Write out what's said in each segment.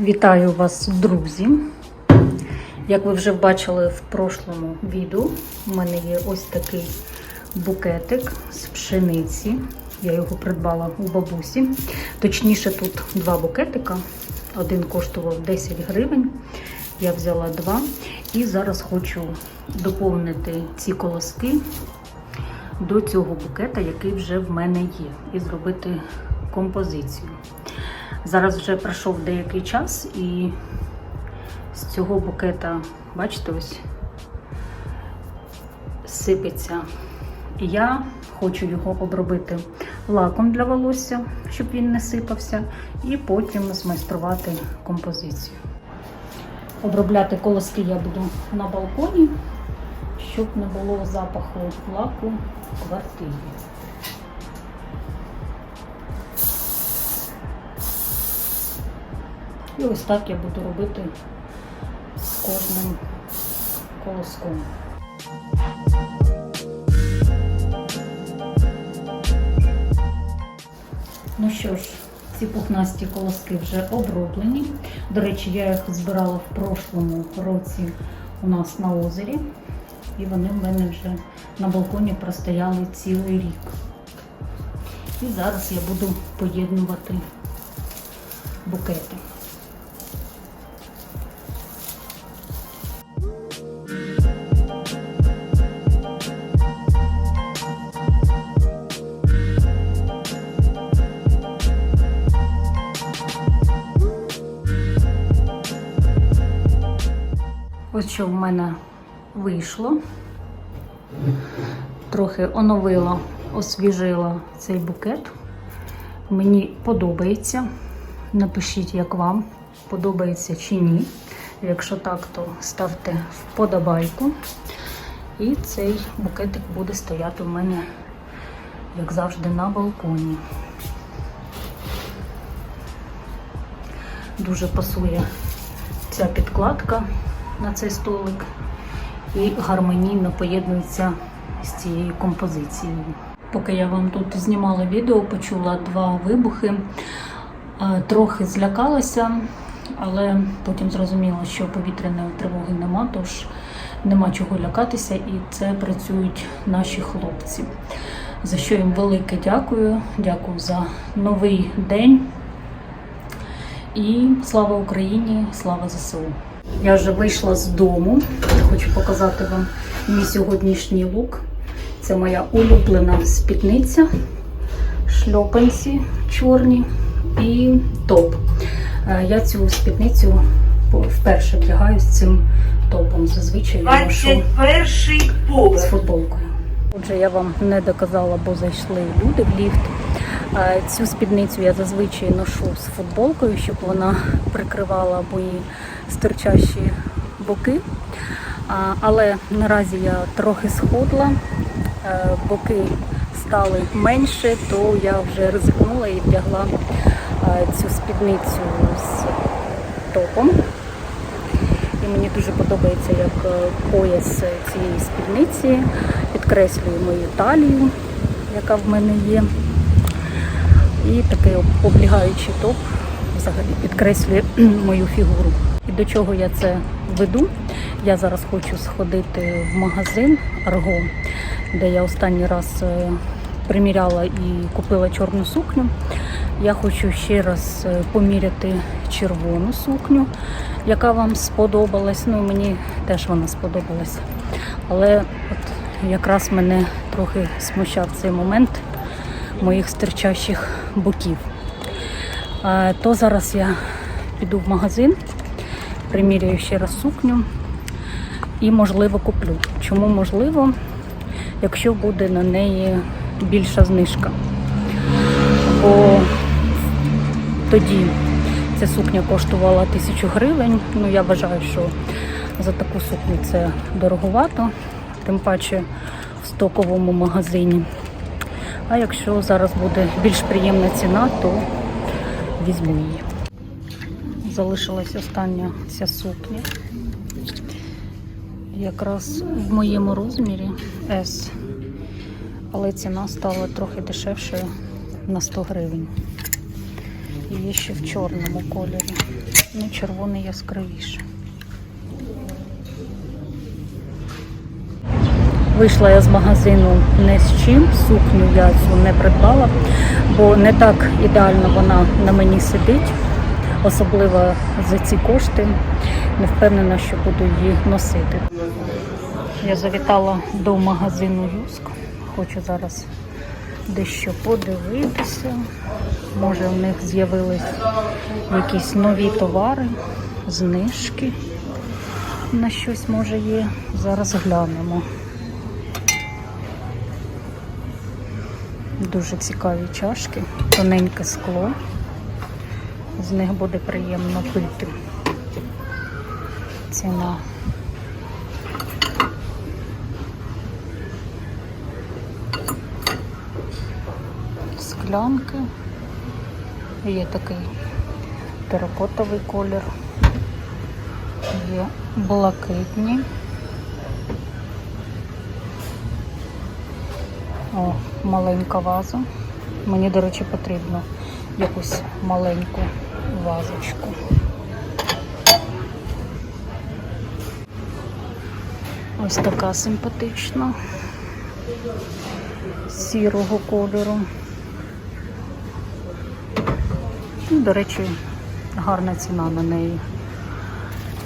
Вітаю вас, друзі! Як ви вже бачили в прошлому відео, у мене є ось такий букетик з пшениці. Я його придбала у бабусі. Точніше, тут два букетика. Один коштував 10 гривень. Я взяла два. І зараз хочу доповнити ці колоски до цього букета, який вже в мене є, і зробити композицію. Зараз вже пройшов деякий час і з цього букета, бачите, ось сипеться. Я хочу його обробити лаком для волосся, щоб він не сипався, і потім змайструвати композицію. Обробляти колоски я буду на балконі, щоб не було запаху лаку в квартирі. І ось так я буду робити з кожним колоском. Ну що ж, ці пухнасті колоски вже оброблені. До речі, я їх збирала в прошлому році у нас на озері. І вони в мене вже на балконі простояли цілий рік. І зараз я буду поєднувати букети. Що в мене вийшло. Трохи оновила, освіжила цей букет. Мені подобається. Напишіть, як вам подобається чи ні. Якщо так, то ставте вподобайку. І цей букетик буде стояти у мене, як завжди, на балконі. Дуже пасує ця підкладка на цей столик і гармонійно поєднується з цією композицією. Поки я вам тут знімала відео, почула два вибухи, Е, трохи злякалася, але потім зрозуміла, що повітряної тривоги нема, тож нема чого лякатися, і це працюють наші хлопці. За що їм велике дякую. Дякую за новий день. І слава Україні, слава ЗСУ. Я вже вийшла з дому. Хочу показати вам мій сьогоднішній лук. Це моя улюблена спідниця, шльопанці чорні і топ. Е, Я цю спідницю вперше вдягаю з цим топом. Зазвичай я ношу з футболкою. Отже, я вам не доказала, бо зайшли люди в ліфт. Е, Цю спідницю я зазвичай ношу з футболкою, щоб вона прикривала мої стирчащі боки. Але наразі я трохи схудла, е, боки стали менше, то я вже ризикнула і вдягла е, цю спідницю з топом. І мені дуже подобається, як пояс цієї спідниці підкреслює мою талію, яка в мене є. І такий облігаючий топ взагалі підкреслює мою фігуру. І до чого я це веду? Я зараз хочу сходити в магазин Арго, де я останній раз е, приміряла і купила чорну сукню. Я хочу ще раз е, поміряти червону сукню, яка вам сподобалась. Ну, мені теж вона сподобалась. Але от якраз мене трохи смущав цей момент моїх стирчащих боків. То зараз я піду в магазин, приміряю ще раз сукню і, можливо, куплю. Чому можливо, якщо буде на неї більша знижка? Бо тоді ця сукня коштувала тисячу гривень. Ну, я вважаю, що за таку сукню це дороговато, тим паче в стоковому магазині. А якщо зараз буде більш приємна ціна, то візьму її. Залишилась остання ця сукня. Якраз в моєму розмірі S. Але ціна стала трохи дешевшою на 100 гривень. Є ще в чорному кольорі. Ну, червоний яскравіше. Вийшла я з магазину не з чим, сукню я цю не придбала, бо не так ідеально вона на мені сидить, особливо за ці кошти. Не впевнена, що буду її носити. Я завітала до магазину Юск. Хочу зараз дещо подивитися. Може, в них з'явились якісь нові товари, знижки на щось може є. Зараз глянемо. Дуже цікаві чашки, тоненьке скло. З них буде приємно пити. Ціна. Склянки. Є такий теракотовий колір. Є блакитні. О, маленька ваза. Мені, до речі, потрібно якусь маленьку вазочку. Ось така симпатична. Сірого кольору. Ну, До речі, гарна ціна на неї.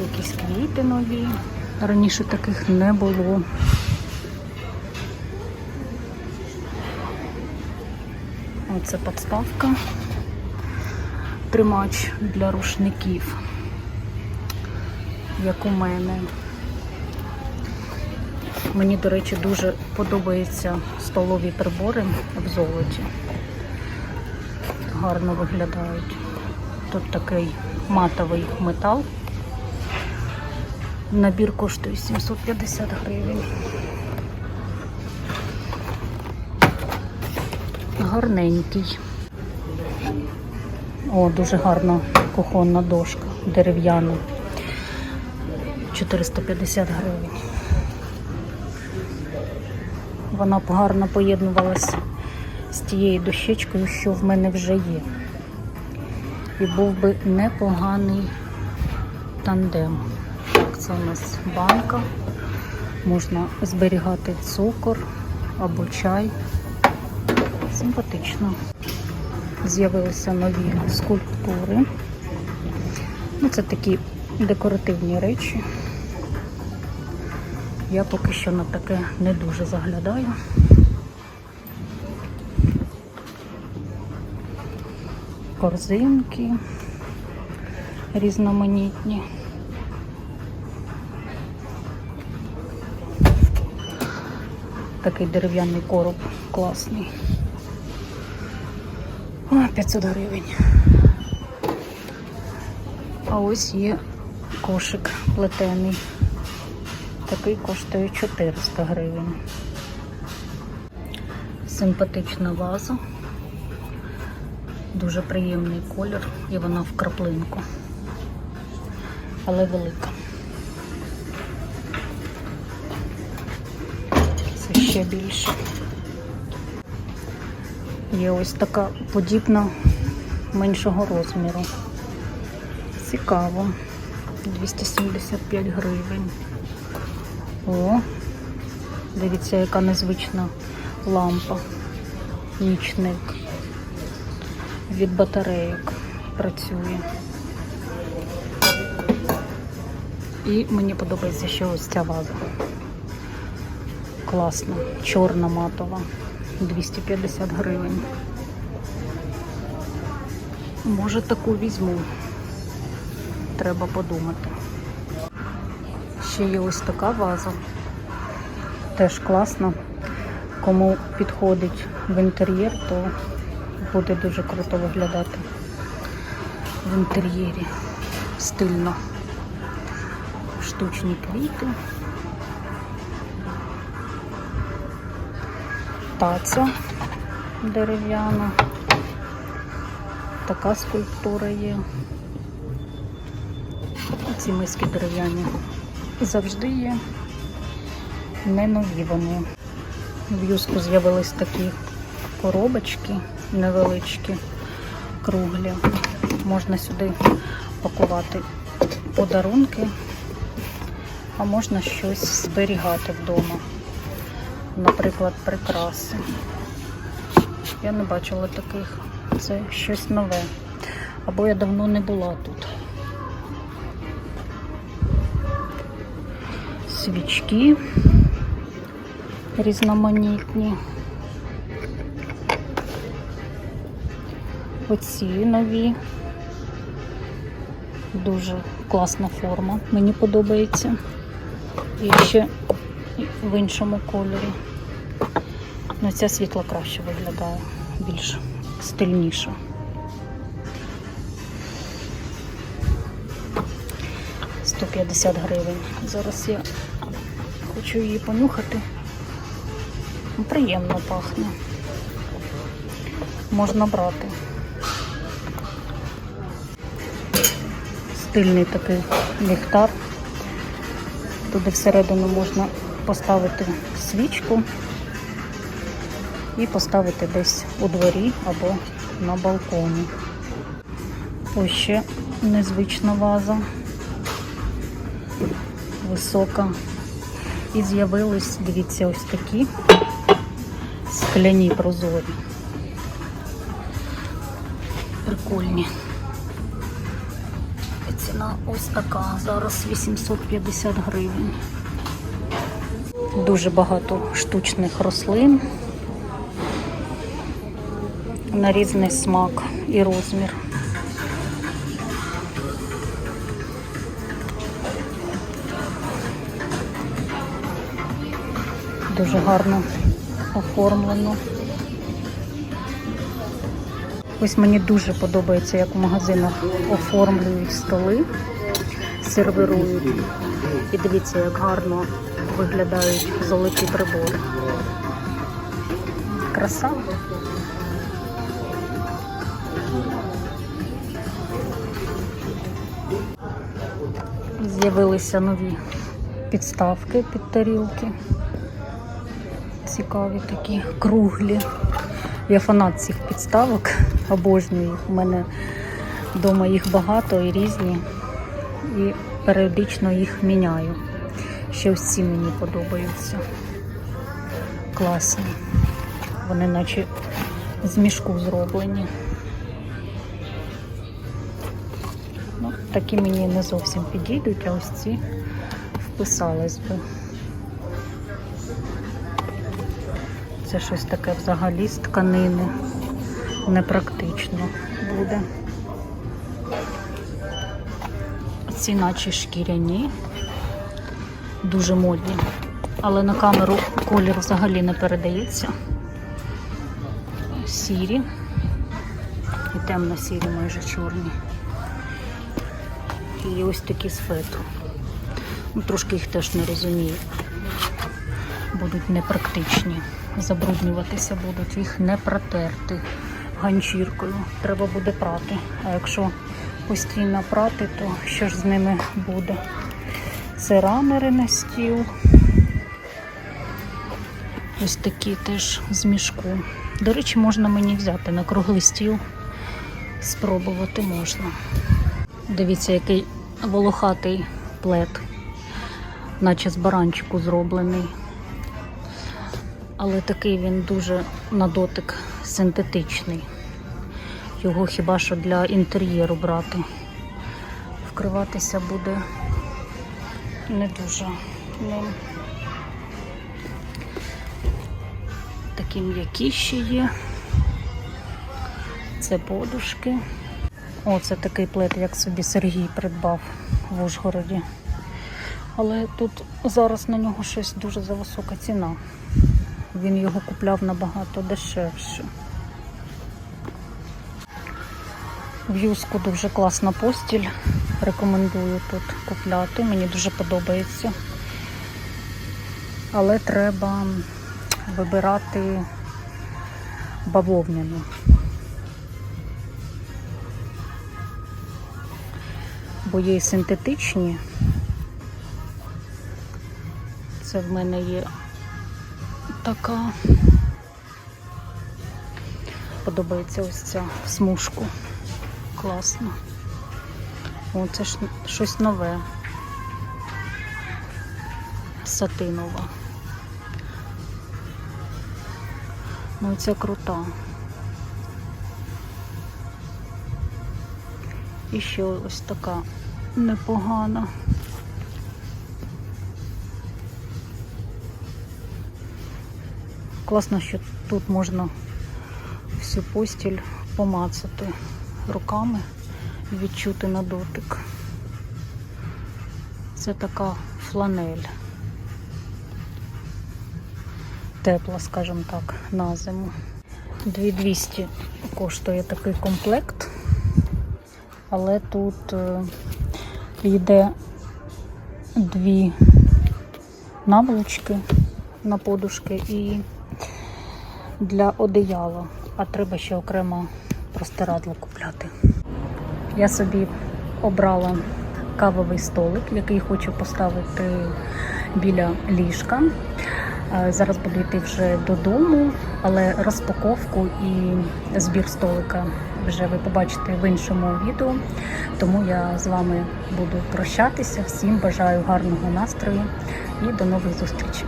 Якісь квіти нові. Раніше таких не було. Оце подставка. Тримач для рушників, як у мене. Мені, до речі, дуже подобаються столові прибори в золоті. Гарно виглядають. Тут такий матовий метал. Набір коштує 750 гривень. Гарненький. О, дуже гарна кухонна дошка, дерев'яна. 450 гривень. Вона б гарно поєднувалася з тією дощечкою, що в мене вже є. І був би непоганий тандем. Так, це у нас банка. Можна зберігати цукор або чай. Симпатично. З'явилися нові скульптури. Ну, це такі декоративні речі. Я поки що на таке не дуже заглядаю. Корзинки різноманітні. Такий дерев'яний короб класний. О, 500 гривень. А ось є кошик плетений. Такий коштує 400 гривень. Симпатична ваза. Дуже приємний колір і вона в краплинку. Але велика. Це ще більше. Є ось така подібна меншого розміру. Цікаво. 275 гривень. О, дивіться, яка незвична лампа. Нічник. Від батарейок працює. І мені подобається ще ось ця ваза. Класна, чорна матова. 250 гривень. Може таку візьму. Треба подумати. Ще є ось така ваза. Теж класно. Кому підходить в інтер'єр, то буде дуже круто виглядати в інтер'єрі. Стильно. Штучні квіти. Таця дерев'яна. Така скульптура є. Ці миски дерев'яні завжди є. Не нові вони. В юску з'явились такі коробочки невеличкі, круглі. Можна сюди пакувати подарунки, а можна щось зберігати вдома. Наприклад, прикраси. Я не бачила таких. Це щось нове. Або я давно не була тут. Свічки різноманітні. Оці нові. Дуже класна форма. Мені подобається. І ще в іншому кольорі. Ну, ця світла краще виглядає, більш стильніше. Сто п'ятдесят гривень. Зараз я хочу її понюхати. Ну, Приємно пахне. Можна брати. Стильний такий ліхтар. Туди всередину можна поставити свічку і поставити десь у дворі або на балконі. Ось ще незвична ваза. Висока. І з'явились, дивіться, ось такі скляні прозорі. Прикольні. Ціна ось така. Зараз 850 гривень. Дуже багато штучних рослин на різний смак і розмір. Дуже гарно оформлено. Ось мені дуже подобається, як у магазинах оформлюють столи, сервірують. І дивіться, як гарно виглядають золоті прибори. Краса. З'явилися нові підставки під тарілки. Цікаві такі круглі. Я фанат цих підставок, обожнюю їх. У мене вдома їх багато і різні. І періодично їх міняю. Ще ці мені подобаються. Класні. Вони наче з мішку зроблені. Ну, такі мені не зовсім підійдуть, а ось ці вписались би. Це щось таке взагалі з тканини. Непрактично буде. Ці наче шкіряні, дуже модні. Але на камеру колір взагалі не передається. Сірі і темно-сірі, майже чорні. І ось такі з фету. Ну, трошки їх теж не розумію. Будуть непрактичні. Забруднюватися будуть, їх не протерти ганчіркою. Треба буде прати. А якщо постійно прати, то що ж з ними буде? Це ранери на стіл. Ось такі теж з мішку. До речі, можна мені взяти на круглий стіл. Спробувати можна. Дивіться, який волохатий плед, наче з баранчику зроблений. Але такий він дуже на дотик синтетичний. Його хіба що для інтер'єру брати. Вкриватися буде не дуже ним. Такі м'які ще є. Це подушки. О, це такий плед, як собі Сергій придбав в Ужгороді. Але тут зараз на нього щось дуже зависока ціна. Він його купляв набагато дешевше. В юску дуже класна постіль. Рекомендую тут купляти. Мені дуже подобається. Але треба вибирати бавовняну. Бо є і синтетичні. Це в мене є така. Подобається ось ця в смужку. Класно. О, це ж щось нове. Сатинова. Ну, і ця крута. І ще ось така непогана. Класно, що тут можна всю постіль помацати руками відчути на дотик. Це така фланель. Тепла, скажімо так, на зиму. 2200 коштує такий комплект, але тут е, йде дві наволочки на подушки і для одеяла, а треба ще окремо простирадло купляти. Я собі обрала кавовий столик, який хочу поставити біля ліжка. Е, Зараз буду йти вже додому, але розпаковку і збір столика вже ви побачите в іншому відео. Тому я з вами буду прощатися. Всім бажаю гарного настрою і до нових зустрічей.